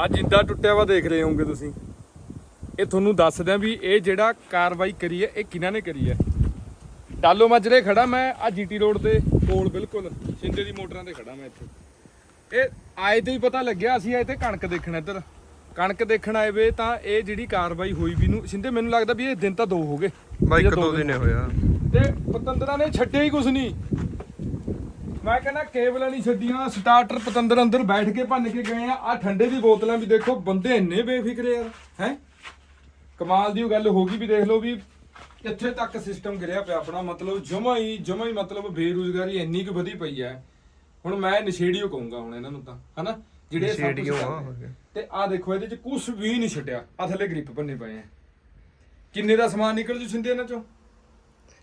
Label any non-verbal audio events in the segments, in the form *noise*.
ਆ ਜਿੰਦਾ ਟੁੱਟਿਆ ਵਾ ਦੇਖ ਰਹੇ ਹੋਵੋਗੇ ਤੁਸੀਂ। ਇਹ ਤੁਹਾਨੂੰ ਦੱਸ ਦਿਆਂ ਵੀ ਇਹ ਜਿਹੜਾ ਕਾਰਵਾਈ ਕਰੀ ਹੈ ਇਹ ਕਿਹਨਾਂ ਨੇ ਕਰੀ ਹੈ। ਡਾਲੋ ਮਾਜਰੇ ਖੜਾ ਮੈਂ ਆ ਜੀਟੀ ਰੋਡ ਦੇ ਕੋਲ ਬਿਲਕੁਲ ਸਿੰਦੇ ਦੀ ਮੋਟਰਾਂ ਤੇ ਖੜਾ ਮੈਂ ਇੱਥੇ। ਇਹ ਆਏ ਤੇ ਹੀ ਪਤਾ ਲੱਗਿਆ ਅਸੀਂ ਆਏ ਤੇ ਕਣਕ ਦੇਖਣ ਇੱਧਰ। ਕਣਕ ਦੇਖਣ ਆਏ ਵੇ ਤਾਂ ਇਹ ਜਿਹੜੀ ਕਾਰਵਾਈ ਹੋਈ ਵੀ ਨੂੰ ਸਿੰਦੇ ਮੈਨੂੰ ਲੱਗਦਾ ਵੀ ਇਹ ਦਿਨ ਤਾਂ ਦੋ ਹੋ ਗਏ। ਬਾਈ ਜਾਂ ਇੱਕ ਦੋ ਦਿਨ। ਹੋਇਆ ਤੇ ਪਤੰਦਰਾਂ ਨੇ ਛੱਡਿਆ ਹੀ ਕੁਛ ਨਹੀਂ। ਮੈਂ ਕਹਿੰਦਾ ਕੇਬਲਾਂ ਨਹੀਂ ਛੱਡੀਆਂ ਸਟਾਰਟਰ ਪਤੰਦਰ ਅੰਦਰ ਬੈਠ ਕੇ ਭੰਨ ਕੇ ਗਏ ਆ। ਆ ਠੰਡੇ ਦੀ ਬੋਤਲਾਂ ਵੀ ਦੇਖੋ ਬੰਦੇ ਇੰਨੇ ਬੇਫਿਕਰੇ ਯਾਰ ਹੈ? ਕਮਾਲ ਦੀ ਉਹ ਗੱਲ ਹੋ ਗਈ ਵੀ ਦੇਖ ਲਓ ਵੀ ਇੱਥੇ ਤੱਕ ਸਿਸਟਮ ਗਿਰਿਆ ਪਿਆ ਆਪਣਾ ਮਤਲਬ ਜਮਾ ਹੀ ਜਮਾ ਹੀ ਮਤਲਬ ਬੇਰੁਜ਼ਗਾਰੀ ਇੰਨੀ ਕੁ ਵਧੀ ਪਈ ਹੈ। ਹੁਣ ਮੈਂ ਨਸ਼ੇੜੀਓ ਕਹੂੰਗਾ ਹੁਣ ਇਹਨਾਂ ਨੂੰ ਤਾਂ ਹਨਾ? ਜਿਹੜੇ ਸਭ ਕਰਦੇ। ਤੇ ਆ ਦੇਖੋ ਇਹਦੇ ਚ ਕੁਝ ਵੀ ਨਹੀਂ ਛੱਡਿਆ ਆ ਥੱਲੇ ਗ੍ਰਿਪ ਬੰਨੇ ਪਏ ਆ। ਕਿੰਨੇ ਦਾ ਸਮਾਨ ਨਿਕਲ ਜੂ ਸਿੰਦੇ ਇਹਨਾਂ ਚੋਂ?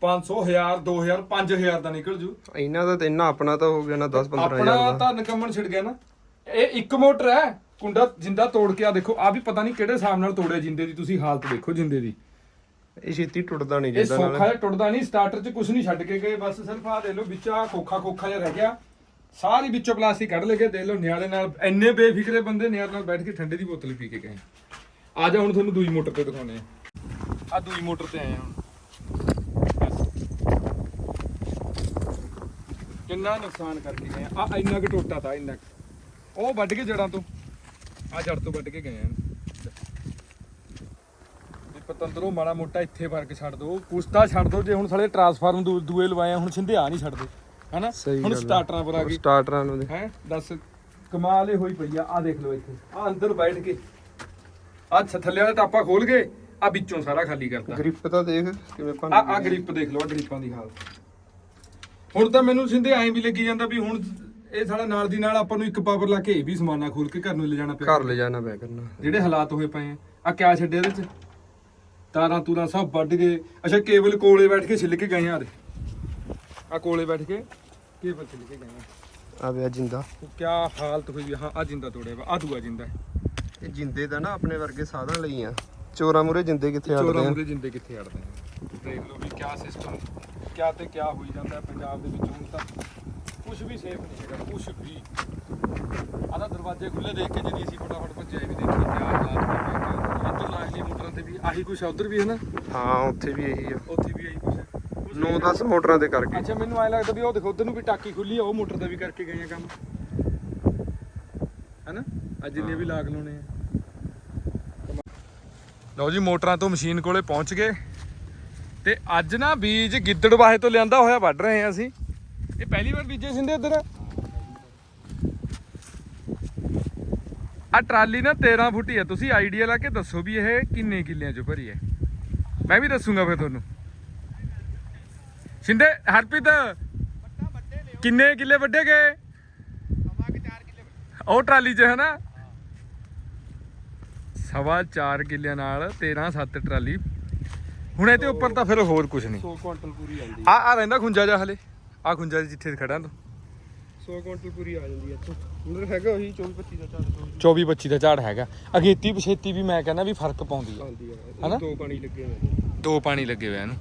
500 1000 2000 5000 ਦਾ ਨਿਕਲ ਜੂ। ਇਹਨਾਂ ਦਾ ਤਾਂ ਇੰਨਾ ਆਪਣਾ ਤਾਂ ਹੋ ਗਿਆ ਨਾ 10 15000 ਆਪਣਾ ਦਾ। ਤਾਂ ਨਿਕੰਮਣ ਛਿੜ ਗਿਆ ਨਾ। ਇਹ ਇੱਕ ਮੋਟਰ ਹੈ ਕੁੰਡਾ ਜਿੰਦਾ ਤੋੜ ਕੇ ਆ ਦੇਖੋ ਆ ਵੀ ਪਤਾ ਨਹੀਂ ਕਿਹੜੇ ਹਿਸਾਬ ਨਾਲ ਤੋੜਿਆ ਜਿੰਦੇ ਦੀ ਤੁਸੀਂ ਹਾਲਤ ਦੇਖੋ ਜਿੰਦੇ ਦੀ। ਇਹ ਛੇਤੀ ਟੁੱਟਦਾ ਨਹੀਂ ਇਹ ਜਿੱਦਾਂ ਸੌਖਾ ਨਾਲ ਜਿਹਾ ਟੁੱਟਦਾ ਨਹੀਂ ਸਟਾਰਟਰ 'ਚ ਕੁਝ ਨਹੀਂ ਛੱਡ ਕੇ ਗਏ ਬਸ ਸਿਰਫ ਆ ਦੇ ਲਓ ਵਿੱਚ ਆ ਖੋਖਾ ਖੋਖਾ ਜਿਹਾ ਰਹਿ ਗਿਆ। ਸਾਰੀ ਵਿੱਚੋਂ ਪਲਾਸਟਿਕ ਕੱਢ ਲਏ ਗਏ ਦੇ ਲਓ ਨਿਆਲੇ ਨਾਲ ਇੰਨੇ ਬੇਫਿਕਰੇ ਬੰਦੇ ਨਿਆਲ ਨਾਲ ਬੈਠ ਕੇ ਠੰਡੇ ਦੀ ਬੋਤਲ ਪੀ ਕੇ ਗਏ। ਆ ਜਾ ਹੁਣ ਤੁਹਾਨੂੰ ਦੂਜੀ ਮੋਟਰ ਤੇ ਦਿਖਾਉਣੇ ਆ ਆ ਦੂਜੀ ਮੋਟਰ ਤੇ ਆਏ ਹੁਣ। ਕਿੰਨਾ ਨੁਕਸਾਨ ਕਰਕੇ ਗਏ ਆ ਆਹ ਇੰਨਾ ਕੁ ਟੋਟਾ ਤਾ ਇੰਨਾ ਕੁ। ਉਹ ਵੱਢ ਕੇ ਜੜਾਂ ਤੋਂ। ਆ ਜੜ ਤੋਂ ਵੱਢ ਕੇ ਗਏ ਆ। ਵੀ ਪਤੰਦਰੋਂ ਮਾੜਾ ਮੋਟਾ ਇੱਥੇ ਫ਼ਰਕ ਛੱਡ ਦੋ। ਕੁਸਤਾ ਛੱਡ ਦੋ ਜੇ ਹੁਣ ਸਾਲੇ ਟਰਾਂਸਫਾਰਮ ਦੂ- ਦੂਏ ਲਵਾਏ ਆ ਹੁਣ ਸਿੰਧੇ ਆ ਨਹੀਂ ਛੱਡਦੇ। ਹਨਾ? ਸਹੀ ਹੁਣ ਗੱਲ ਆ। ਸਟਾਰਟਰਾਂ ਪਰ ਆ ਗਏ ਸਟਾਰਟਰਾਂ ਨੂੰ ਦੇ। ਹੈ? ਦੱਸ ਕਮਾਲ ਹੀ ਹੋਈ ਪਈ ਆ। ਆ ਦੇਖ ਲਓ ਇੱਥੇ। ਆ ਅੰਦਰ ਬੈਠ ਕੇ। ਆ ਥੱਲੇ ਵਾਲਾ ਟਾਪਾ ਖੋਲ ਕੇ ਆ ਵਿੱਚੋਂ ਸਾਰਾ ਖਾਲੀ ਕਰਤਾ। ਗ੍ਰਿਪ ਤਾਂ ਦੇਖ ਕਿਵੇਂ ਭੰਨ ਆ ਆ ਗ੍ਰਿਪ ਦੇਖ ਲਓ ਗ੍ਰਿਪਾਂ ਦੀ ਹਾਲਤ। ਹੁਣ ਤਾਂ ਮੈਨੂੰ ਸਿੰਧੇ ਐਂ ਵੀ ਲੱਗੀ ਜਾਂਦਾ ਵੀ ਹੁਣ ਇਹ ਸਾਡਾ ਨਾਲ ਦੀ ਨਾਲ ਆਪਾਂ ਨੂੰ ਇੱਕ ਪਾਵਰ ਲਾ ਕੇ ਇਹ ਵੀ ਸਮਾਨਾ ਖੋਲ ਕੇ ਘਰ ਨੂੰ ਲੈ ਜਾਣਾ ਪਿਆ। ਘਰ ਲੈ ਜਾਣਾ ਪਿਆ ਕਰਨਾ। ਜਿਹੜੇ ਹਾਲਾਤ ਹੋਏ ਪਏ ਆ। ਆ ਕਿਆ ਛੱਡਿਆ ਇਹਦੇ ਚ? ਤਾਰਾਂ ਤੂਰਾਂ ਸਭ ਵੱਢ ਗਏ। ਅੱਛਾ ਕੇਬਲ ਕੋਲੇ ਬੈਠ ਕੇ ਛਿੱਲ ਕੇ ਗਏ ਆ ਦੇ ਆ ਕੋਲੇ ਬੈਠ ਕੇ ਕੇਬਲ ਛਿੱਲ ਕੇ ਗਏ ਆ। ਆ ਵਿਆ ਜਿੰਦਾ। ਉਹ ਕਿਆ ਹਾਲਤ ਹੋਈ ਆ। ਹਾਂ ਆ ਜਿੰਦਾ ਤੋੜਿਆ ਵਾ। ਆ ਦੂਆ ਜਿੰਦਾ ਇਹ ਜਿੰਦੇ ਤਾਂ ਨਾ ਆਪਣੇ ਵਰਗੇ ਸਾਧਨ ਲਈ ਆ। ਚੋਰਾ ਮੂਰੇ ਜਿੰਦੇ ਕਿੱਥੇ ਚੋਰਾਂ ਅੜਦੇ ਆ? ਮੂਰੇ ਜਿੰਦੇ ਕਿੱਥੇ ਅੜਦੇ ਆ? ਦੇਖ ਲਓ ਵੀ ਕਿਆ ਸਿਸਟਮ ਕਿਆ ਤੇ ਕਿਆ ਹੋਈ ਜਾਂਦਾ ਹੈ ਪੰਜਾਬ ਦੇ ਵਿੱਚ ਹੁਣ ਤਾਂ ਕੁਝ ਵੀ ਸੇਫ ਨਹੀਂ ਹੈਗਾ ਕੁਝ ਵੀ। ਆਦਾ ਦਰਵਾਜ਼ੇ ਖੁੱਲੇ ਦੇਖ ਕੇ ਜਦੀ ਅਸੀਂ ਫਟਾਫਟ ਭੱਜੇ ਵੀ ਦੇਖੀ ਕਿਆ ਹਾਲਾਤ ਪਏ ਆ। ਇੱਧਰ ਲਾਗਲੀ ਮੋਟਰਾਂ ਤੇ ਵੀ ਆਹੀ ਕੁਛ ਆ ਉਧਰ ਵੀ ਹੈ ਨਾ? ਹਾਂ ਉੱਥੇ ਵੀ ਇਹੀ ਆ। ਉੱਥੇ ਵੀ ਆਹੀ ਕੁਛ ਹੈ। ਕੁਛ ਵੀ 9-10 ਮੋਟਰਾਂ ਦੇ ਕਰਕੇ। ਅੱਛਾ ਮੈਨੂੰ ਐ ਲੱਗਦਾ ਵੀ ਉਹ ਦੇਖੋ ਉਧਰ ਨੂੰ ਵੀ ਟਾਕੀ ਖੁੱਲੀ ਆ ਉਹ ਮੋਟਰ ਦਾ ਵੀ ਕਰਕੇ ਗਏ ਆ ਕੰਮ। ਹੈਨਾ? ਅੱਜ ਜਿੰਨੇ ਵੀ ਲਾਗ ਲਾਉਣੇ ਆ। ਲਓ ਜੀ ਮੋਟਰਾਂ ਤੋਂ ਮਸ਼ੀਨ ਕੋਲੇ ਪਹੁੰਚ ਗਏ। ਤੇ ਅੱਜ ਨਾ ਬੀਜ ਗਿੱਦੜਵਾਹੇ ਤੋਂ ਲਿਆਂਦਾ ਹੋਇਆ ਵੱਢ ਰਹੇ ਆ ਅਸੀਂ। ਇਹ ਪਹਿਲੀ ਵਾਰ ਬੀਜੇ ਸਿੰਦੇ ਇੱਧਰ? ਆ ਟਰਾਲੀ ਨਾ 13 ਫੁੱਟੀ ਹੈ ਤੁਸੀਂ ਆਈਡੀਆ ਲਾ ਕੇ ਦੱਸੋ ਵੀ ਇਹ ਕਿੰਨੇ ਕਿੱਲਿਆਂ ਚ ਭਰੀ ਹੈ। ਮੈਂ ਵੀ ਦੱਸੂਗਾ ਫਿਰ ਤੁਹਾਨੂੰ। ਸਿੰਦੇ, ਹਰਪ੍ਰੀਤ, ਕਿੰਨੇ ਕਿੱਲੇ ਵੱਡੇ ਗਏ? ਉਹ ਟਰਾਲੀ 'ਚ ਹੈ ਨਾ ਸਵਾ 4 ਕਿੱਲਿਆਂ ਨਾਲ 13 7 ਟਰਾਲੀ ਹੁਣ ਇਹਦੇ ਉੱਪਰ ਤਾਂ ਫਿਰ ਹੋਰ ਕੁਝ ਨਹੀਂ। 100 ਕੁਇੰਟਲ ਪੂਰੀ ਆਉਂਦੀ ਆ ਆ ਰਹਿੰਦਾ ਖੁੰਜਾ ਜਾ ਹਲੇ। ਆ ਖੁੰਜਾ ਜਿੱਥੇ ਖੜਾ ਤੂੰ। 100 ਕੁਇੰਟਲ ਪੂਰੀ ਆ ਜਾਂਦੀ ਇੱਥੋਂ। ਅੰਦਰ ਹੈਗਾ ਉਹੀ 24 25 ਦਾ ਝਾੜ 24 25 ਦਾ ਝਾੜ ਹੈਗਾ। ਅਗੇਤੀ ਪਛੇਤੀ ਵੀ ਮੈਂ ਕਹਿੰਦਾ ਵੀ ਫ਼ਰਕ ਪਾਉਂਦੀ ਆ। ਹਨਾ? ਦੋ ਪਾਣੀ ਲੱਗੇ ਹੋਏ ਦੋ ਪਾਣੀ ਲੱਗੇ ਹੋਏ ਇਹਨੂੰ।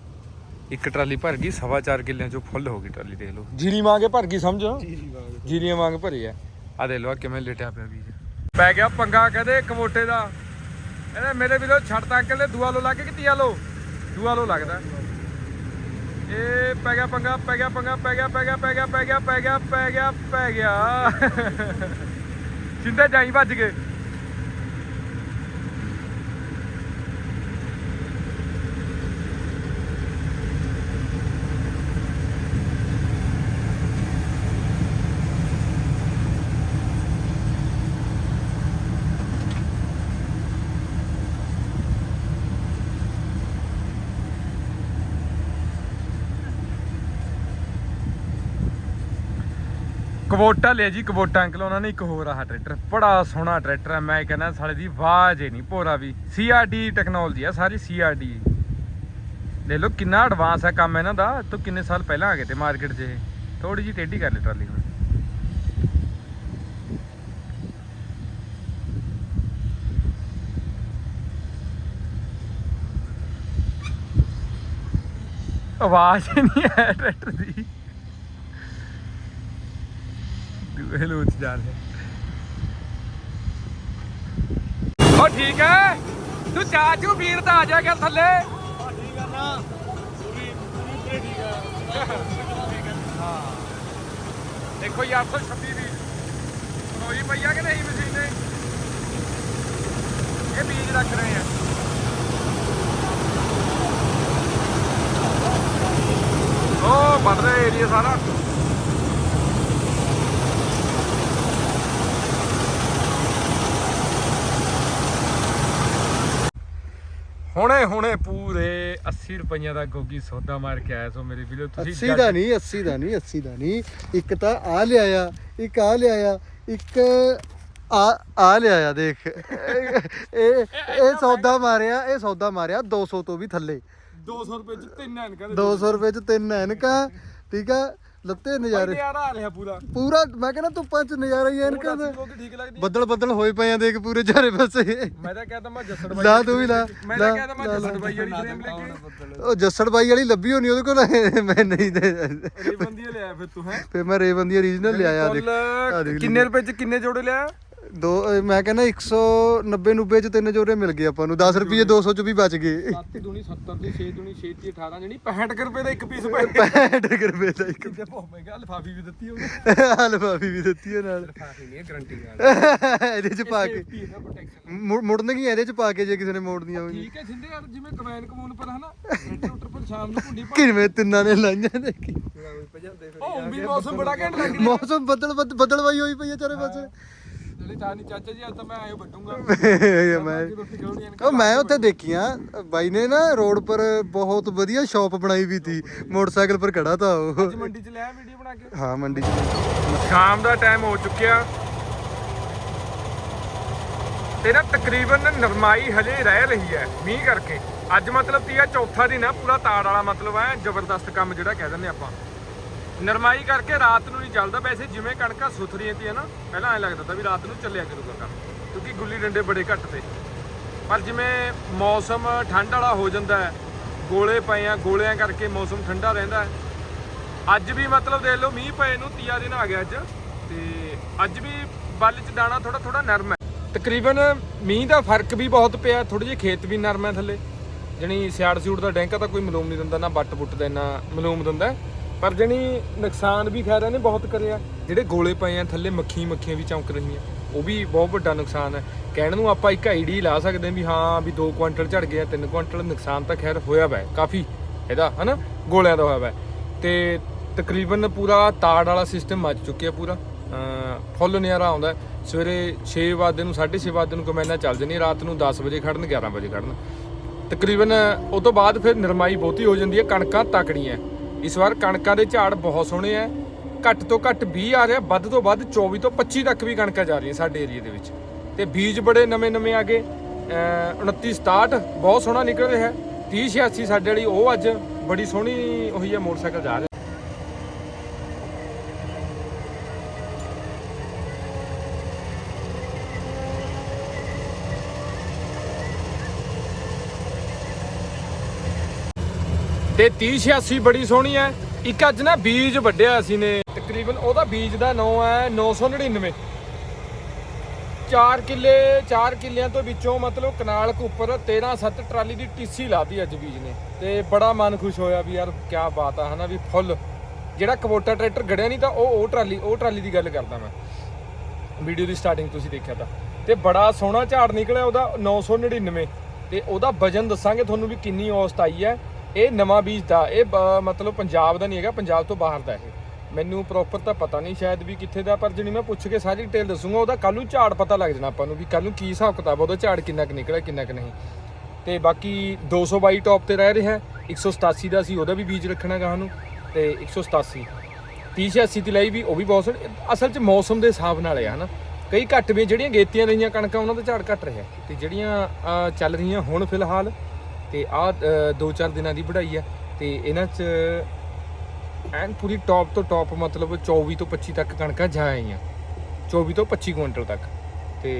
ਇੱਕ ਟਰਾਲੀ ਭਰ ਗਈ ਸਵਾ 4 ਕਿੱਲਿਆਂ ਚੋਂ ਫੁੱਲ ਹੋ ਗਈ ਟਰਾਲੀ ਦੇਖ ਲਓ। ਜੀਰੀ ਮਾਂਗੇ ਭਰ ਗਈ ਸਮਝੋ? ਜੀਰੀ ਜੀਰੀਆਂ ਵਾਂਗ ਭਰੀ ਆ। ਆ ਦੇਖ ਲਓ ਕਿਵੇਂ ਲੇਟਿਆ ਪਿਆ ਬੀਜ। ਪੈ ਗਿਆ ਪੰਗਾ ਕਹਦੇ ਕਮੋਟੇ ਦਾ। ਇਹਨੇ ਮੇਰੇ ਵੀਰੋ ਛੱਡ ਤਾਂ ਅੰਕਲ ਨੇ ਦੂਆ ਲੋ ਲਾ ਕੇ ਕਿ ਤੀਆ ਲੋ? ਦੂਆ ਲੋ ਲੱਗਦਾ। ਇਹ ਪੈ ਗਿਆ ਪੰਗਾ, ਪੈ ਗਿਆ ਪੰਗਾ, ਪੈ ਗਿਆ ਪੈ ਗਿਆ ਪੈ ਗਿਆ ਪੈ ਗਿਆ ਪੈ ਗਿਆ ਪੈ ਗਿਆ। ਪੈ ਗਿਆ ਸਿੰਧੇ ਜਾਈ ਭੱਜ ਗਏ ਕਵੋਟਾ ਲਿਆ ਜੀ ਕਵੋਟਾ ਅੰਕਲ, ਉਹਨਾਂ ਨੇ ਇੱਕ ਹੋਰ ਆਹ ਟਰੈਕਟਰ, ਬੜਾ ਸੋਹਣਾ ਟਰੈਕਟਰ ਹੈ ਮੈਂ ਕਹਿੰਦਾ ਸਾਲੇ ਦੀ ਆਵਾਜ਼ ਹੀ ਨਹੀਂ, ਭੋਰਾ ਵੀ। ਸੀਆਰਡੀ ਟੈਕਨੋਲੋਜੀ ਆ, ਸਾਰੀ ਸੀਆਰਡੀ ਲੈ ਲਓ ਕਿੰਨਾ ਐਡਵਾਂਸ ਹੈ ਕੰਮ ਇਹਨਾਂ ਦਾ ਤੋਂ ਕਿੰਨੇ ਸਾਲ ਪਹਿਲਾਂ ਆ ਗਏ ਤੇ ਮਾਰਕੀਟ 'ਚ ਇਹ। ਥੋੜੀ ਜੀ ਟੇਢੀ ਕਰ ਲਈ ਟਰਾਲੀ ਹੁਣ। ਆਵਾਜ਼ ਨਹੀਂ ਹੈ ਟਰੈਕਟਰ ਦੀ। ਦੂਏ ਲੋਚ ਜਾ ਰਿਹਾ। ਠੀਕ ਹੈ? ਤੂੰ ਚਾਚੂ ਵੀਰ ਤਾਂ ਆ ਜਾ ਕਰ ਥੱਲੇ। ਠੀਕ ਆ ਨਾ ਪੂਰੀ ਪੂਰੀ ਪੂਰੀ ਠੀਕ ਆ ਦੇਖੋ ਯਾਰ 826 ਦੀ ਹੋਈ ਪਈਆ ਕਿ ਨਹੀਂ ਮਸ਼ੀਨੇ ਇਹ ਬੀਜ ਰੱਖ ਰਹੇ ਆ। ਉਹ ਵੱਧ ਰਿਹਾ ਏਰੀਆ ਸਾਰਾ। ਹੁਣੇ ਹੁਣੇ ਪੂਰੇ 80 ਰੁਪਈਆਂ ਦਾ ਗੋਗੀ ਸੌਦਾ ਮਾਰ ਕੇ ਆਇਆ ਸੋ ਮੇਰੇ ਵੀਰੋ ਤੁਸੀਂ 80 ਦਾ ਨਹੀਂ 80 ਦਾ ਨਹੀਂ 80 ਦਾ ਨਹੀਂ। ਇੱਕ ਤਾਂ ਆ ਲਿਆਇਆ ਇੱਕ ਆ ਲਿਆਇਆ ਇੱਕ ਆ ਆ ਲਿਆਇਆ ਦੇਖ। ਇਹ ਇਹ ਸੌਦਾ ਮਾਰਿਆ ਇਹ ਸੌਦਾ ਮਾਰਿਆ 200 ਤੋਂ ਵੀ ਥੱਲੇ। 200 ਰੁਪਏ ਚ ਤਿੰਨ ਐਨਕਾਂ 200 ਰੁਪਏ ਚ ਤਿੰਨ ਐਨਕਾਂ ਠੀਕ ਆ? ਲੱਤੇ ਨਜ਼ਾਰੇ। ਨਜ਼ਾਰਾ ਆ ਰਿਹਾ ਪੂਰਾ। ਪੂਰਾ ਮੈਂ ਕਹਿੰਦਾ ਧੁੱਪਾਂ ਚ ਨਜ਼ਾਰਾ ਹੀ ਆ ਐਨਕਾਂ ਦਾ ਗੋਗੀ ਠੀਕ ਲੱਗਦੀ ਬੱਦਲ ਬੱਦਲ ਹੋਏ ਪਏ ਆ ਦੇਖ ਪੂਰੇ ਚਾਰੇ ਪਾਸੇ। ਮੈਂ ਤਾਂ ਕਹਿੰਦਾ ਮੈਂ ਜੱਸੜ ਬਾਈ ਲਾ ਤੂੰ ਵੀ ਲਾ ਮੈਂ ਤਾਂ ਕਹਿੰਦਾ ਮੈਂ ਜੱਸੜ। ਬਾਈ ਵਾਲੀ ਫਰੇਮ ਲੈ ਕੇ ਉਹ ਜੱਸੜ ਬਾਈ ਵਾਲੀ ਲੱਭੀ ਹੋਣੀ ਉਹਦੇ ਕੋਲ ਮੈਂ ਨਹੀਂ ਦੇ ਰੇ ਬੰਦੀ ਲਿਆ ਫਿਰ ਤੂੰ ਹੈ? ਫੇ ਮੈਂ ਰੇਵੰਦੀ ਓਰੀਜਨਲ ਲਿਆਇਆ ਦੇਖ। ਕਿੰਨੇ ਰੁਪਏ ਚ ਕਿੰਨੇ ਜੋੜੇ ਲਿਆ ਦੋ ਅਹ ਮੈਂ ਕਹਿੰਦਾ 190 90 ਚ ਤਿੰਨ ਜੋੜੇ ਮਿਲ ਗਏ ਆਪਾਂ ਨੂੰ। 10 ਰੁਪਏ 200 ਚ ਵੀ ਬਚ ਗਏ। 7 ਦੁਨੀ 70 ਦੀ 6 ਦੁਨੀ 6 ਦੀ 18 ਜਣੀ। 65 ਰੁਪਏ ਦਾ ਇੱਕ ਪੀਸ ਪਏ 65 ਰੁਪਏ ਦਾ ਇੱਕ ਕਿਤੇ ਭੋਵੇਂ ਗਾ ਲਫਾਫੀ ਵੀ ਦਿੱਤੀ ਹੋਊਗੀ ਹਲਵਾਫੀ *laughs* ਵੀ ਦਿੱਤੀ ਹੈ ਨਾਲ। ਲਫਾਫੀ ਨਹੀਂ ਗਰੰਟੀ ਨਾਲ। ਇਹਦੇ ਚ ਪਾ ਕੇ। ਸੇਫਟੀ ਹੈ। ਪ੍ਰੋਟੈਕਸ਼ਨ ਮੁੜ- ਮੁੜਨਗੀਆਂ ਇਹਦੇ ਚ ਪਾ ਕੇ ਜੇ ਕਿਸੇ ਨੇ ਮੋੜਨੀਆਂ ਹੋਈਆਂ। ਠੀਕ ਹੈ ਸਿੰਦੇ ਯਾਰ ਜਿਵੇਂ ਕਮੈਨ ਕਮੂਨ ਪਰ ਹਨਾ ਟਰੈਕਟਰ ਪਰ ਸ਼ਾਮ ਨੂੰ ਭੁੰਡੀ ਕਿਵੇਂ ਤਿੰਨਾਂ ਨੇ ਲਾਈਆਂ ਦੇਖੀ ਉਹ ਵੀ ਮੌਸਮ ਬੜਾ ਘੈਂਟ ਲੱਗ ਰਿਹਾ। ਮੌਸਮ ਬੱਦਲ ਬੱਦ- ਬੱਦਲਵਾਈ ਹੋਈ ਪਈ ਹੈ ਚਾਰੇ ਪਾਸੇ। ਚਲੇ ਤਾਂ ਨਹੀਂ ਚਾਚਾ ਜੀ ਅੱਜ ਤਾਂ ਮੈਂ ਆਇਓ ਵੱਡੂੰਗਾ *laughs* ਮੈਂ ਰੋਟੀ ਖਾਣੀ ਐਨਕਾਂ ਉਹ ਮੈਂ ਉੱਥੇ ਦੇਖੀਆਂ ਬਾਈ ਨੇ ਨਾ ਰੋਡ ਪਰ ਬਹੁਤ ਵਧੀਆ ਸ਼ਾਪ ਬਣਾਈ ਵੀ ਤੀ ਮੋਟਰਸਾਈਕਲ ਪਰ ਖੜਾ ਤਾ ਉਹ। ਅੱਜ ਮੰਡੀ ਚ ਲਿਆ ਵੀਡੀਓ ਬਣਾ ਕੇ? ਹਾਂ ਮੰਡੀ ਚ। ਸ਼ਾਮ ਦਾ ਟਾਈਮ ਹੋ ਚੁੱਕਿਆ। ਤੇ ਨਾ ਤਕਰੀਬਨ ਨਰਮਾਈ ਹਜੇ ਰਹਿ ਰਹੀ ਹੈ ਮੀਂਹ ਕਰਕੇ। ਅੱਜ ਮਤਲਬ ਤੀਆ ਚੌਥਾ ਦਿਨ ਹੈ ਪੂਰਾ ਤਾੜ ਵਾਲਾ ਮਤਲਬ ਹੈ ਜ਼ਬਰਦਸਤ ਕੰਮ ਜਿਹੜਾ ਕਹਿ ਦਿੰਦੇ ਆਪਾਂ। ਨਰਮਾਈ ਕਰਕੇ ਰਾਤ ਨੂੰ ਨਹੀਂ ਚੱਲਦਾ। ਵੈਸੇ ਜਿਵੇਂ ਕਣਕਾਂ ਸੁਥਰੀਆਂ ਤੀ ਨਾ, ਪਹਿਲਾਂ ਐ ਲੱਗਦਾ ਤਾਂ ਵੀ ਰਾਤ ਨੂੰ ਚੱਲਿਆ ਕਰੂਗਾ ਕੰਮ, ਕਿਉਂਕਿ ਗੁੱਲੀ ਡੰਡੇ ਬੜੇ ਘੱਟ ਤੇ। ਪਰ ਜਿਵੇਂ ਮੌਸਮ ਠੰਡ ਵਾਲਾ ਹੋ ਜਾਂਦਾ ਹੈ, ਗੋਲੇ ਪਏ ਆ, ਗੋਲਿਆਂ ਕਰਕੇ ਮੌਸਮ ਠੰਡਾ ਰਹਿੰਦਾ ਅੱਜ ਵੀ ਮਤਲਬ ਦੇਖ ਲਓ, ਮੀਂਹ ਪਏ ਨੂੰ ਤੀਆ ਦਿਨ ਆ ਗਿਆ ਅੱਜ, ਤੇ ਅੱਜ ਵੀ ਬੱਲ ਚ ਦਾਣਾ ਥੋੜਾ ਥੋੜਾ ਨਰਮ ਹੈ। ਤਕਰੀਬਨ ਮੀਂਹ ਦਾ ਫ਼ਰਕ ਵੀ ਬਹੁਤ ਪਿਆ ਥੋੜੇ ਜਿਹੇ ਖੇਤ ਵੀ ਨਰਮ ਹੈ ਥੱਲੇ। ਜਣੀ ਸਿਆੜ ਸਿਊੜ ਦਾ ਡੈਂਕਾ ਤਾਂ ਕੋਈ ਮਲੂਮ ਨਹੀਂ ਦਿੰਦਾ, ਨਾ ਬੱਟ ਬੁੱਟ ਦਾ ਇੰਨਾ ਮਲੂਮ ਦਿੰਦਾ। ਪਰ ਜਣੀ ਨੁਕਸਾਨ ਵੀ ਖੈਰ ਇਹਨੇ ਬਹੁਤ ਕਰਿਆ ਜਿਹੜੇ ਗੋਲੇ ਪਏ ਆ, ਥੱਲੇ ਮੱਖੀ ਮੱਖੀਆਂ ਵੀ ਚਮਕ ਰਹੀਆਂ। ਉਹ ਵੀ ਬਹੁਤ ਵੱਡਾ ਨੁਕਸਾਨ ਹੈ ਕਹਿਣ ਨੂੰ ਆਪਾਂ ਇੱਕ ਆਈਡੀ ਲਾ ਸਕਦੇ ਹਾਂ ਵੀ ਹਾਂ, ਵੀ 2 ਕੁਇੰਟਲ ਝੜ ਗਿਆ 3 ਕੁਇੰਟਲ ਨੁਕਸਾਨ ਤਾਂ ਖੈਰ ਹੋਇਆ ਵੈ, ਕਾਫੀ ਇਹਦਾ, ਹਨਾ? ਗੋਲਿਆਂ ਦਾ ਹੋਇਆ ਵੈ। ਤੇ ਤਕਰੀਬਨ ਪੂਰਾ ਤਾੜ ਵਾਲਾ ਸਿਸਟਮ ਮੱਚ ਚੁੱਕਿਆ ਪੂਰਾ। ਫੁੱਲ ਨਜ਼ਾਰਾ ਆਉਂਦਾ ਸਵੇਰੇ 6 ਵਜੇ ਨੂੰ 6:30 ਵਜੇ ਨੂੰ ਕਮੈਨਾ ਚੱਲ ਜਣੀ ਰਾਤ ਨੂੰ 10 ਵਜੇ ਖੜਨ 11 ਵਜੇ ਖੜਨ। ਤਕਰੀਬਨ ਉਹ ਤੋਂ ਬਾਅਦ ਫਿਰ ਨਰਮਾਈ ਬਹੁਤੀ ਹੋ ਜਾਂਦੀ ਹੈ, ਕਣਕਾਂ ਤਕੜੀਆਂ। ਇਸ ਵਾਰ ਕਣਕਾਂ ਦੇ ਝਾੜ ਬਹੁਤ ਸੋਹਣੇ ਆ। ਘੱਟ ਤੋਂ ਘੱਟ 20 ਆ ਰਿਹਾ, ਵੱਧ ਤੋਂ ਵੱਧ 24 ਤੋਂ 25 ਤੱਕ ਵੀ ਕਣਕਾਂ ਜਾ ਰਹੀਆਂ ਸਾਡੇ ਏਰੀਆ ਦੇ ਵਿੱਚ। ਤੇ ਬੀਜ ਬੜੇ ਨਵੇਂ ਨਵੇਂ ਆ ਗਏ। ਅਹ 29 67 ਬਹੁਤ ਸੋਹਣਾ ਨਿਕਲ ਰਿਹਾ। ਹੈ 30 86 ਸਾਡੇ ਵਾਲੀ ਉਹ ਅੱਜ ਬੜੀ ਸੋਹਣੀ ਹੋਈ ਹੈ ਮੋਟਰਸਾਈਕਲ ਜਾ ਰਿਹਾ ਤੇ 3086 ਬੜੀ ਸੋਹਣੀ ਹੈ। ਇੱਕ ਅੱਜ ਨਾ ਬੀਜ ਵੱਢਿਆ ਅਸੀਂ ਨੇ। ਤਕਰੀਬਨ ਉਹਦਾ ਬੀਜ ਦਾ ਨਾਂ ਹੈ 999 4 ਕਿੱਲੇ 4 ਕਿੱਲਿਆਂ ਤੋਂ ਵਿੱਚੋਂ ਮਤਲਬ ਕਨਾਲ ਉੱਪਰ 13 7 ਟਰਾਲੀ ਦੀ ਟੀਸੀ ਲਾਦੀ ਅੱਜ ਬੀਜ ਨੇ। ਤੇ ਬੜਾ ਮਨ ਖੁਸ਼ ਹੋਇਆ ਵੀ ਯਾਰ ਕੀ ਬਾਤ ਆ, ਹਨਾ ਵੀ ਫੁੱਲ। ਜਿਹੜਾ ਕਬੋਟਾ ਟਰੈਕਟਰ ਗੜਿਆ ਨਹੀਂ ਤਾਂ ਉਹ ਉਹ ਟਰਾਲੀ ਉਹ ਟਰਾਲੀ ਦੀ ਗੱਲ ਕਰਦਾ ਮੈਂ। ਵੀਡੀਓ ਦੀ ਸਟਾਰਟਿੰਗ ਤੁਸੀਂ ਦੇਖਿਆ ਤਾਂ। ਤੇ ਬੜਾ ਸੋਹਣਾ ਝਾੜ ਨਿਕਲਿਆ ਉਹਦਾ 999 ਤੇ ਉਹਦਾ ਵਜਨ ਦੱਸਾਂਗੇ ਤੁਹਾਨੂੰ ਵੀ ਕਿੰਨੀ ਔਸਤ ਆਈ ਹੈ। ਇਹ ਨਵਾਂ ਬੀਜ ਦਾ ਇਹ ਬ- ਮਤਲਬ ਪੰਜਾਬ ਦਾ ਨਹੀਂ ਹੈਗਾ, ਪੰਜਾਬ ਤੋਂ ਬਾਹਰ ਦਾ ਇਹ। ਮੈਨੂੰ ਪ੍ਰੋਪਰ ਤਾਂ ਪਤਾ ਨਹੀਂ ਸ਼ਾਇਦ ਵੀ ਕਿੱਥੇ ਦਾ, ਪਰ ਜਣੀ ਮੈਂ ਪੁੱਛ ਕੇ ਸਾਰੀ ਡਿਟੇਲ ਦੱਸੂਗਾ, ਉਹਦਾ ਕੱਲ ਨੂੰ ਝਾੜ ਪਤਾ ਲੱਗ ਜਾਣਾ ਆਪਾਂ ਨੂੰ ਵੀ ਕੱਲ ਨੂੰ ਕੀ ਹਿਸਾਬ ਕਿਤਾਬ ਉਹਦਾ ਝਾੜ ਕਿੰਨਾ ਕੁ ਨਿਕਲਿਆ, ਕਿੰਨਾ ਕੁ ਨਹੀਂ। ਤੇ ਬਾਕੀ 222 ਟੌਪ ਤੇ ਰਹਿ ਰਿਹਾ ਹੈ 187 ਦਾ ਸੀ ਉਹਦਾ ਵੀ ਬੀਜ ਰੱਖਣਾ ਗਾ ਨੂੰ, ਤੇ 187 3086 ਦੀ ਲਈ ਵੀ ਉਹ ਵੀ ਬਹੁਤ ਸੋਹਣੀ, ਅਸਲ 'ਚ ਮੌਸਮ ਦੇ ਹਿਸਾਬ ਨਾਲ ਹੈ ਹਨਾ। ਕਈ ਘੱਟ ਵੀ ਜਿਹੜੀਆਂ ਗੇਤੀਆਂ ਰਹੀਆਂ, ਕਣਕਾਂ, ਉਹਨਾਂ ਦਾ ਝਾੜ ਘੱਟ ਰਿਹਾ। ਤੇ ਜਿਹੜੀਆਂ ਚੱਲ ਰਹੀਆਂ ਹੁਣ ਫਿਲਹਾਲ ਤੇ ਆ ਦੋ ਚਾਰ ਦਿਨਾਂ ਦੀ ਵਢਾਈ ਹੈ ਤੇ ਇਹਨਾਂ 'ਚ ਐਨ ਪੂਰੀ ਟੌਪ ਤੋਂ ਟੌਪ ਮਤਲਬ 24 ਤੋਂ 25 ਤੱਕ ਕਣਕਾਂ ਜਾ ਆਈਆਂ। 24 ਤੋਂ 25 ਕੁਇੰਟਲ ਤੱਕ। ਤੇ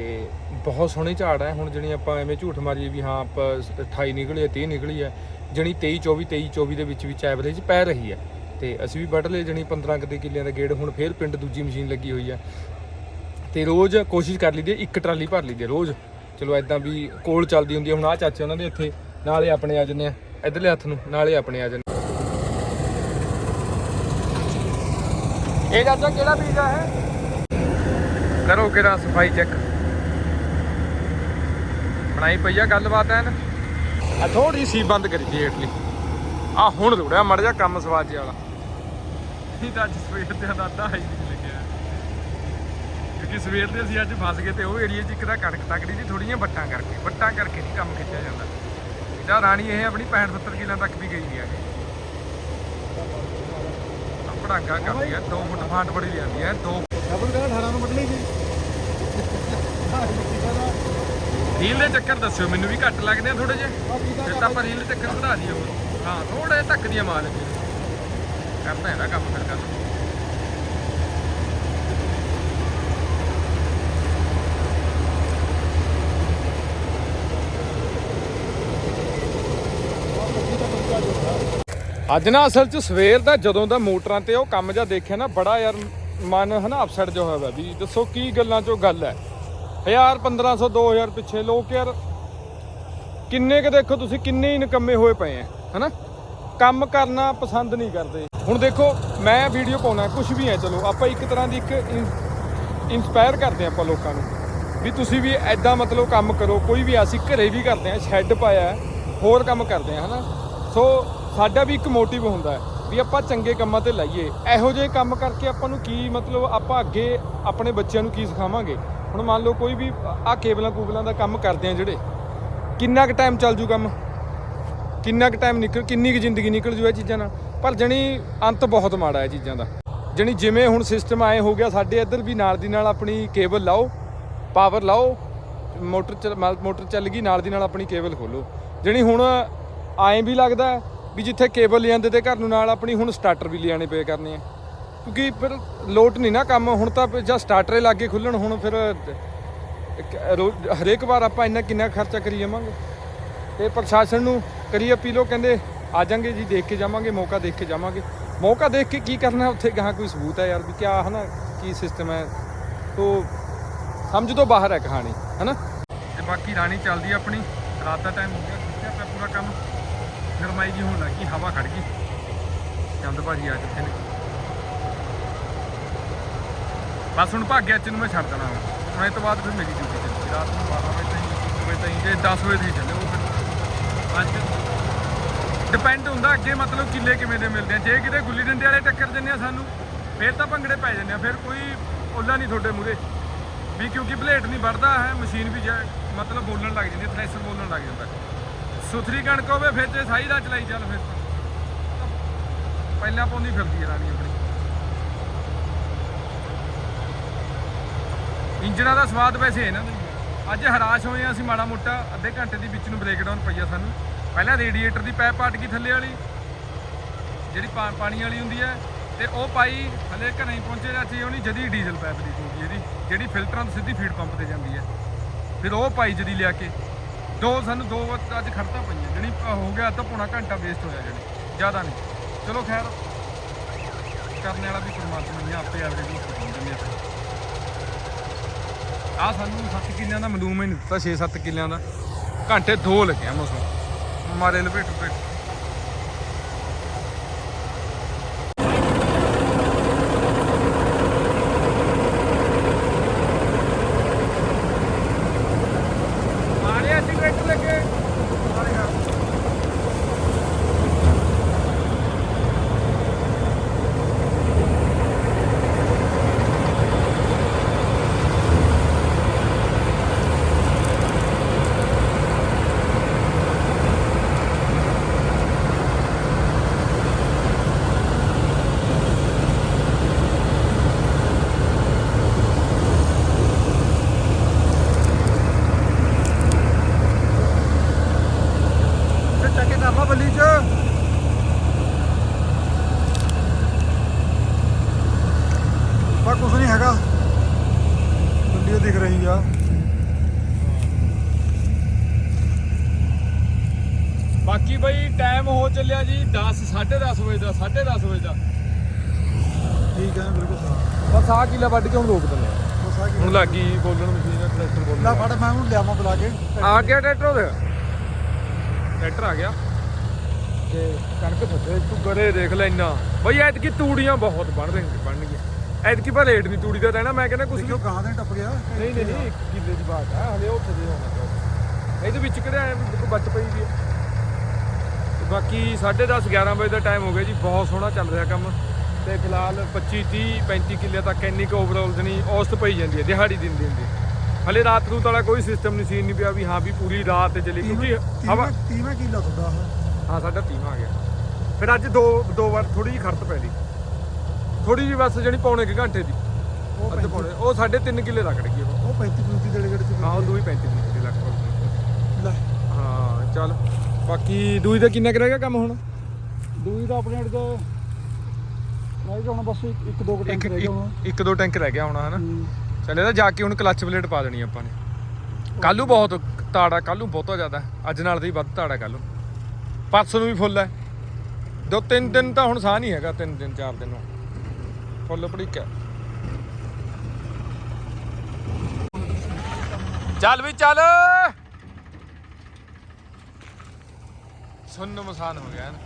ਬਹੁਤ ਸੋਹਣੇ ਝਾੜ ਹੈ ਹੁਣ ਜਣੀ ਆਪਾਂ ਐਵੇਂ ਝੂਠ ਮਾਰੀਏ ਵੀ ਹਾਂ, ਆਪਾਂ 28 ਨਿਕਲੀ ਹੈ 30 ਨਿਕਲੀ ਹੈ ਜਣੀ 23 24 23 24 ਦੇ ਵਿੱਚ ਵਿੱਚ ਐਵਰੇਜ ਪੈ ਰਹੀ ਹੈ ਤੇ ਅਸੀਂ ਵੀ ਵੱਢ ਲਏ ਜਣੀ 15 ਕੁ ਕਿੱਲਿਆਂ ਦਾ ਗੇੜ, ਹੁਣ ਫੇਰ ਪਿੰਡ ਦੂਜੀ ਮਸ਼ੀਨ ਲੱਗੀ ਹੋਈ ਹੈ ਤੇ ਰੋਜ਼ ਕੋਸ਼ਿਸ਼ ਕਰ ਲਈਦੀ ਇੱਕ ਟਰਾਲੀ ਭਰ ਲਈਦੀ ਰੋਜ਼। ਚਲੋ ਐਦਾਂ ਵੀ ਕੋਲ ਚੱਲਦੀ ਹੁੰਦੀ ਆ। ਹੁਣ ਆ ਚਾਚੇ ਉਹਨਾਂ ਦੇ ਇੱਥੇ ਨਾਲੇ ਆਪਣੇ ਆ ਜੰਨੇ ਆ, ਇਧਰਲੇ ਹੱਥ ਨੂੰ, ਨਾਲੇ ਆਪਣੇ ਆ ਜੰਨੇ ਇਹ ਚਾਚਾ ਕਿਹੜਾ ਬੀਜ ਆ ਹੈ ਕਰੋ ਕਿਹੜਾ ਸਫ਼ਾਈ ਚੈੱਕ ਬਣਾਈ ਪਈ ਆ ਗੱਲਬਾਤ ਐਨ। ਆ ਥੋੜੀ ਸੀ ਬੰਦ ਕਰੀ ਦੀ ਹੇਠਲੀ। ਆ ਹੁਣ ਰੁੜਿਆ ਮੜ ਜਾ ਕੰਮ ਸਵਾਜੇ ਵਾਲਾ। ਨਹੀਂ ਤਾਂ ਅੱਜ ਸਵੇਰ ਤੇ ਦਾਦਾ ਹਾਈ ਨਹੀਂ ਲੱਗਿਆ। ਕਿਉਂਕਿ ਸਵੇਰ ਦੇ ਅਸੀਂ ਅੱਜ ਫਸ ਗਏ ਤੇ ਉਹ ਏਰੀਆ 'ਚ ਇੱਕ ਤਾਂ ਕਣਕ ਤੱਕੜੀ ਸੀ ਥੋੜੀਆਂ ਵੱਟਾਂ ਕਰਕੇ ਵੱਟਾਂ ਕਰਕੇ ਨਹੀਂ ਕੰਮ ਖਿੱਚਿਆ ਜਾਂਦਾ। ਜਾਂ ਰਾਣੀ ਇਹ ਆਪਣੀ 65 70 ਕਿੱਲਾਂ ਤੱਕ ਵੀ ਗਈ ਨਹੀਂ ਆ ਪੜਾਗਾ ਕਰਦੀ ਆ 2 ਫੁੱਟ ਫਾਂਟ ਬੜੀ ਜਾਂਦੀ ਆ 2 ਡਬਲ ਕਹਿੰਦਾ 18 ਨੂੰ ਵੱਢਣੀ ਸੀ। ਰੀਲ ਦੇ ਚੱਕਰ ਦੱਸਿਓ ਮੈਨੂੰ ਵੀ ਘੱਟ ਲੱਗਦੇ ਆ ਥੋੜੇ ਜਿਹੇ। ਫਿਰ ਤਾਂ ਆਪਾਂ ਰੀਲ ਦੇ ਚੱਕਰ ਵਧਾ ਦਈਏ ਹੋਰ ਹਾਂ ਥੋੜਾ ਜਿਹਾ ਧੱਕ ਦੀਆਂ ਮਾਰ ਲਈ ਕਰਦਾ ਇਹਦਾ ਕੰਮ ਫਿਰ ਕਰ ਅੱਜ ਨਾ ਅਸਲ 'ਚ ਸਵੇਰ ਦਾ ਜਦੋਂ ਦਾ ਮੋਟਰਾਂ ਤੇ ਉਹ ਕੰਮ ਜਿਹਾ ਦੇਖਿਆ ਨਾ, ਬੜਾ ਯਾਰ ਮਨ ਹਨਾ ਅਪਸੈਟ ਜਿਹਾ ਹੋਇਆ ਵਾ ਵੀ ਦੱਸੋ ਕੀ ਗੱਲਾਂ 'ਚੋਂ ਗੱਲ ਹੈ। 1000 1500 2000 ਪਿੱਛੇ ਲੋਕ ਯਾਰ ਕਿੰਨੇ ਕੁ ਦੇਖੋ ਤੁਸੀਂ ਕਿੰਨੇ ਹੀ ਨਕੰਮੇ ਹੋਏ ਪਏ ਆ ਹਨਾ? ਕੰਮ ਕਰਨਾ ਪਸੰਦ ਨਹੀਂ ਕਰਦੇ। ਹੁਣ ਦੇਖੋ, ਮੈਂ ਵੀਡੀਓ ਪਾਉਣਾ ਕੁਝ ਵੀ ਹੈ ਚਲੋ, ਆਪਾਂ ਇੱਕ ਤਰ੍ਹਾਂ ਦੀ ਇੱਕ ਇਨਸਪਾਇਰ ਕਰਦੇ ਹਾਂ ਆਪਾਂ ਲੋਕਾਂ ਨੂੰ ਵੀ ਤੁਸੀਂ ਵੀ ਐਦਾਂ ਮਤਲਬ ਕੰਮ ਕਰੋ, ਕੋਈ ਵੀ ਅਸੀਂ ਘਰੇ ਵੀ ਕਰਦੇ ਹਾਂ ਸ਼ੈੱਡ ਪਾਇਆ, ਹੋਰ ਕੰਮ ਕਰਦੇ ਹਾਂ ਹਨਾ? ਸੋ ਸਾਡਾ ਵੀ ਇੱਕ ਮੋਟਿਵ ਹੁੰਦਾ ਹੈ ਵੀ ਆਪਾਂ ਚੰਗੇ ਕੰਮਾਂ ਤੇ ਲਾਈਏ। ਇਹੋ ਜਿਹੇ ਕੰਮ ਕਰਕੇ ਆਪਾਂ ਨੂੰ ਕੀ ਮਤਲਬ ਆਪਾਂ ਅੱਗੇ ਆਪਣੇ ਬੱਚਿਆਂ ਨੂੰ ਕੀ ਸਿਖਾਵਾਂਗੇ? ਹੁਣ ਮੰਨ ਲਓ ਕੋਈ ਵੀ ਆ ਕੇਬਲਾਂ ਕੂਬਲਾਂ ਦਾ ਕੰਮ ਕਰਦੇ ਆ ਜਿਹੜੇ। ਕਿੰਨਾ ਕੁ ਟਾਈਮ ਚੱਲ ਜੂ ਕੰਮ? ਕਿੰਨਾ ਕੁ ਟਾਈਮ ਨਿਕਲ ਕਿੰਨੀ ਕੁ ਜ਼ਿੰਦਗੀ ਨਿਕਲ ਜੂ ਇਹ ਚੀਜ਼ਾਂ ਨਾਲ? ਪਰ ਜਣੀ ਅੰਤ ਬਹੁਤ ਮਾੜਾ ਹੈ ਚੀਜ਼ਾਂ ਦਾ। ਜਣੀ ਜਿਵੇਂ ਹੁਣ ਸਿਸਟਮ ਆਏ ਹੋ ਗਿਆ, ਸਾਡੇ ਇੱਧਰ ਵੀ ਨਾਲ ਦੀ ਨਾਲ ਆਪਣੀ ਕੇਬਲ ਲਾਓ ਪਾਵਰ ਲਾਓ, ਮੋਟਰ ਚੱਲ ਮੋਟਰ ਚੱਲ ਗਈ, ਨਾਲ ਦੀ ਨਾਲ ਆਪਣੀ ਕੇਬਲ ਖੋਲੋ। ਜਣੀ ਹੁਣ ਐਂ ਵੀ ਲੱਗਦਾ ਵੀ ਜਿੱਥੇ ਕੇਬਲ ਲਿਆਂਦੇ ਤੇ ਘਰ ਨੂੰ ਨਾਲ ਆਪਣੀ ਹੁਣ ਸਟਾਰਟਰ ਵੀ ਲਿਆਣੇ ਪਏ ਕਰਨੇ ਆ। ਕਿਉਂਕਿ ਫਿਰ ਲੋਟ ਨਹੀਂ ਨਾ ਕੰਮ, ਹੁਣ ਤਾਂ ਜਾਂ ਸਟਾਰਟਰੇ ਲਾਗੇ ਖੁੱਲਣ ਹੁਣ ਫਿਰ ਰੋ- ਹਰੇਕ ਵਾਰ ਆਪਾਂ ਇੰਨਾ ਕਿੰਨਾ ਖਰਚਾ ਕਰੀ ਜਾਵਾਂਗੇ। ਤੇ ਪ੍ਰਸ਼ਾਸਨ ਨੂੰ ਕਰੀ ਅਪੀਲੋ ਕਹਿੰਦੇ ਆ ਜਾਾਂਗੇ ਜੀ, ਦੇਖ ਕੇ ਜਾਵਾਂਗੇ, ਮੌਕਾ ਦੇਖ ਕੇ ਜਾਵਾਂਗੇ। ਮੌਕਾ ਦੇਖ ਕੇ ਕੀ ਕਰਨਾ, ਉੱਥੇ ਗਾਹਾਂ ਕੋਈ ਸਬੂਤ ਹੈ ਯਾਰ ਵੀ ਕਿਆ ਹਨਾ, ਕੀ ਸਿਸਟਮ ਹੈ ਤੋ ਸਮਝ ਤੋਂ ਬਾਹਰ ਹੈ ਕਹਾਣੀ, ਹਨਾ? ਤੇ ਬਾਕੀ ਰਾਣੀ ਚੱਲਦੀ ਆਪਣੀ, ਰਾਤ ਦਾ ਟਾਈਮ ਹੋ ਗਿਆ ਖਿੱਚਿਆ ਪਿਆ ਪੂਰਾ ਕੰਮ। ਗਰਮਾਈ ਜੀ ਹੋਣ ਲੱਗੀ ਹਵਾ ਖੜ ਗਈ। ਚੰਦ ਭਾਜੀ ਆ ਚੁੱਕੇ ਨੇ। ਬਸ ਹੁਣ ਭਾਗਿਆ ਚ ਨੂੰ ਮੈਂ ਛੱਡ ਦੇਣਾ ਹੁਣ। ਹੁਣ ਇਹ ਤੋਂ ਬਾਅਦ ਫਿਰ ਮੇਰੀ ਡਿਊਟੀ ਚੱਲੇਗੀ ਰਾਤ ਨੂੰ 12 ਵਜੇ ਤਾਈਂ ਵਜੇ ਤਾਈਂ ਜੇ 10 ਵਜੇ ਤਾਈਂ ਚੱਲੇ ਉਹ ਫਿਰ। ਅੱਜ ਡਿਪੈਂਡ ਹੁੰਦਾ ਅੱਗੇ ਮਤਲਬ ਕਿੱਲੇ ਕਿਵੇਂ ਦੇ ਮਿਲਦੇ ਆ। ਜੇ ਕਿਤੇ ਗੁੱਲੀ ਡੰਡੇ ਵਾਲੇ ਟੱਕਰ ਦਿੰਦੇ ਆ ਸਾਨੂੰ, ਫਿਰ ਤਾਂ ਭੰਗੜੇ ਪੈ ਜਾਂਦੇ ਆ। ਫਿਰ ਕੋਈ ਓਲਾ ਨਹੀਂ ਤੁਹਾਡੇ ਮੂਰੇ ਵੀ ਕਿਉਂਕਿ ਬਲੇਡ ਨਹੀਂ ਵੱਢਦਾ ਹੈ ਮਸ਼ੀਨ ਵੀ ਜਾ- ਮਤਲਬ ਬੋਲਣ ਲੱਗ ਜਾਂਦੀ ਹੈ, ਥ੍ਰੈਸ਼ਰ ਬੋਲਣ ਲੱਗ ਜਾਂਦਾ। ਸੁਥਰੀ ਕਣਕ ਹੋਵੇ, ਫਿਰ ਤੇ ਸਾਈ ਦਾ ਚਲਾਈ ਚੱਲ ਫਿਰ ਤਾਂ। ਪਹਿਲਾਂ ਪਾਉਂਦੀ ਫਿਰਦੀ ਹੈ ਰਾਣੀ ਆਪਣੀ। ਇੰਜਨਾਂ ਦਾ ਸਵਾਦ ਵੈਸੇ ਇਹਨਾਂ ਦਾ ਅੱਜ ਹਰਾਸ਼ ਹੋਏ ਆ ਅਸੀਂ ਮਾੜਾ ਮੋਟਾ, ਅੱਧੇ ਘੰਟੇ ਦੀ ਵਿੱਚ ਨੂੰ ਬ੍ਰੇਕਡਾਊਨ ਪਈਆ ਸਾਨੂੰ। ਪਹਿਲਾਂ ਰੇਡੀਏਟਰ ਦੀ ਪੈਪ ਪਾਟ ਗਈ ਥੱਲੇ ਵਾਲੀ, ਜਿਹੜੀ ਪਾ- ਪਾਣੀ ਵਾਲੀ ਹੁੰਦੀ ਹੈ ਤੇ ਉਹ ਪਾਈ ਹਲੇ ਘਰੇ ਹੀ ਪਹੁੰਚੇ ਚਾਚੀ ਉਹਨੀ ਜਦੀ ਡੀਜ਼ਲ ਪੈਪ ਦੀ ਹੋਊਗੀ ਇਹਦੀ, ਜਿਹੜੀ ਫਿਲਟਰਾਂ ਤੋਂ ਸਿੱਧੀ ਫੀਡ ਪੰਪ ਤੇ ਜਾਂਦੀ ਹੈ ਫਿਰ ਉਹ ਪਾਈ ਜਦੀ ਲਿਆ ਕੇ। ਦੋ ਸਾਨੂੰ ਦੋ ਵਾਰ ਅੱਜ ਖੜਤਾ ਪਈਆਂ ਜਿਹੜੀ ਹੋ ਗਿਆ ਅੱਧਾ ਪੌਣਾ ਘੰਟਾ ਵੇਸਟ ਹੋਇਆ ਜਿਹੜੀ ਜ਼ਿਆਦਾ ਨਹੀਂ। ਚਲੋ ਖੈਰ, ਕਰਨ ਵਾਲਾ ਵੀ ਪਰਮਾਤਮਾ ਨੇ ਆਪੇ ਆਵਰੇ ਨੂੰ ਪਹੁੰਚ ਦਿੰਦੇ ਆ। ਆ ਸਾਨੂੰ 7 ਕਿੱਲਿਆਂ ਦਾ ਮਲੂਮ ਹੀ ਨਹੀਂ ਦਿੱਤਾ 6-7 ਕਿੱਲਿਆਂ ਦਾ। ਘੰਟੇ ਦੋ ਲੱਗਿਆ ਮੌਸਮ, ਮਾਰੇ ਲਪੇਟ ਲਪੇਟ ਮਾਰਿਆ ਸਿਗਰਟ ਲੱਗੇ ਮਾਰਿਆ ਤੇ ਚੱਕ ਕੇ ਕਰ ਲਾ ਬੱਲੀ ਚ ਬਾ ਕੁਛ ਨਹੀਂ ਹੈਗਾ ਬੱਲੀ ਉਹ ਦਿਖ ਰਹੀ ਆ ਬਾਕੀ ਬਈ ਟਾਈਮ ਹੋ ਚੱਲਿਆ ਜੀ 10 10:30 ਵਜੇ ਦਾ 10:30 ਵਜੇ ਦਾ ਠੀਕ ਹੈ ਬਿਲਕੁਲ ਸਾਫ਼ ਬਸ ਆਹ ਕਿਲਾ ਵੱਢ ਕੇ ਹੁਣ ਰੋਕ ਦਿੰਦੇ ਆ। ਬਸ ਆ ਕੀ ਹੁਣ ਲੱਗੀ ਬੋਲਣ ਮਸ਼ੀਨ ਟਰੈਕਟਰ ਬੋਲ ਲੈ ਫੜ ਮੈਂ ਉਹਨੂੰ ਲਿਆਵਾਂ ਬੁਲਾ ਕੇ। ਆ ਗਿਆ ਟਰੈਕਟਰ ਉਹਦੇ। ਟਰੈਕਟਰ ਆ ਗਿਆ। ਤੇ ਕਣਕ ਫੱਟੇ ਤੂੰ ਗਰੇ ਦੇਖ ਲੈ ਇੰਨਾ। ਬਈ ਐਤਕੀ ਤੂੜੀਆਂ ਬਹੁਤ ਬਣ ਰਹੀਆਂ ਬਣ ਗਈਆਂ। ਐਤਕੀ ਪਰ ਰੇਟ ਨਹੀਂ ਤੂੜੀ ਦਾ ਦੇਣਾ। ਮੈਂ ਕਹਿੰਦਾ ਕੁਝ ਦੇਖਿਓ ਗਾਂ ਦੇ ਟੱਪ ਗਿਆ। ਨਹੀਂ ਨਹੀਂ ਨਹੀਂ ਇੱਕ ਕਿੱਲੇ ਦੀ ਬਾਤ ਹੈ ਹਲੇ ਉੱਥੇ ਦੇ ਹੋਣਾ ਚਾਹੀਦਾ। ਇਹਦੇ ਵਿੱਚ ਕਿਹੜਾ ਐ ਕੋਈ ਬੱਚ ਪਈ ਵੀ ਤੇ ਬਾਕੀ 10:30 11 ਵਜੇ ਦਾ ਟਾਈਮ ਹੋ ਗਿਆ ਜੀ। ਬਹੁਤ ਸੋਹਣਾ ਚੱਲ ਰਿਹਾ ਕੰਮ। ਤੇ ਫਿਲਹਾਲ 25 30 35 ਕਿੱਲੇ ਤੱਕ ਇੰਨੀ ਕੁ ਓਵਰਆਲ ਜਣੀ ਔਸਤ ਪਈ ਜਾਂਦੀ ਹੈ ਦਿਹਾੜੀ ਦਿਨ ਦਿਨ ਦੀ ਹਲੇ ਰਾਤ ਨੂੰ ਵਾਲਾ ਕੋਈ ਸਿਸਟਮ ਨਹੀਂ ਸੀ ਨਹੀਂ ਪਿਆ ਵੀ ਹਾਂ ਵੀ ਪੂਰੀ ਰਾਤ ਚੱਲੀ ਕਿਉਂਕਿ ਹਵਾ 30ਵਾਂ ਕਿੱਲਾ ਤੁਹਾਡਾ। ਹਾਂ ਸਾਡਾ ਤੀਵਾਂ ਆ ਗਿਆ। ਫਿਰ ਅੱਜ ਦੋ ਦੋ ਵਾਰ ਥੋੜੀ ਜਿਹੀ ਖਰਤ ਪੈ ਲਈ ਥੋੜੀ ਜਿਹੀ ਬਸ ਜਿਹੜੀ ਪੌਣੇ ਕੁ ਘੰਟੇ ਦੀ। ਉਹ ਅੱਧ ਪੌਣੇ ਉਹ ਸਾਢੇ ਤਿੰਨ ਕਿੱਲੇ ਰਗੜ ਗਈ ਉਹ ਉਹ 35 35 ਦੇ ਗੇੜੇ ਚ ਹਾਂ। ਉਹ ਦੂਈ 35 ਮਿੰਟ ਦੀ ਲੱਗ ਪਈ ਲੈ। ਹਾਂ ਚੱਲ। ਬਾਕੀ ਦੂਈ ਦਾ ਕਿੰਨਾ ਕੁ ਰਹਿ ਗਿਆ ਕੰਮ ਹੁਣ? ਦੂਈ ਦਾ ਆਪਣੇ ਅੜ ਹੁਣ ਬਸ ਇੱਕ ਇੱਕ ਦੋ ਇੱਕ ਟੈਂਕ ਰਹਿ ਗਿਆ ਹੋਣਾ ਹਨਾ? ਚੱਲ ਇਹਦਾ ਜਾ ਕੇ ਹੁਣ ਕਲੱਚ ਪਲੇਟ ਪਾ ਦੇਣੀ ਆਪਾਂ ਨੇ। ਕੱਲੂ ਬਹੁਤ ਤਾੜਾ ਕੱਲੂ ਬਹੁਤਾ ਜ਼ਿਆਦਾ। ਅੱਜ ਨਾਲ ਦੀ ਵੱਧ ਤਾੜਾ ਕੱਲੂ ਪਰਸੋਂ ਨੂੰ ਵੀ ਫੁੱਲ ਹੈ। ਦੋ ਤਿੰਨ ਦਿਨ ਤਾਂ ਹੁਣ ਸਾਹ ਨਹੀਂ ਹੈਗਾ ਤਿੰਨ ਦਿਨ ਚਾਰ ਦਿਨ ਨੂੰ ਫੁੱਲ ਭੜੀਕਾ ਚੱਲ ਵੀ ਚੱਲ। ਸੁੰਨ ਮਸਾਨ ਹੋ ਗਿਆ ਨਾ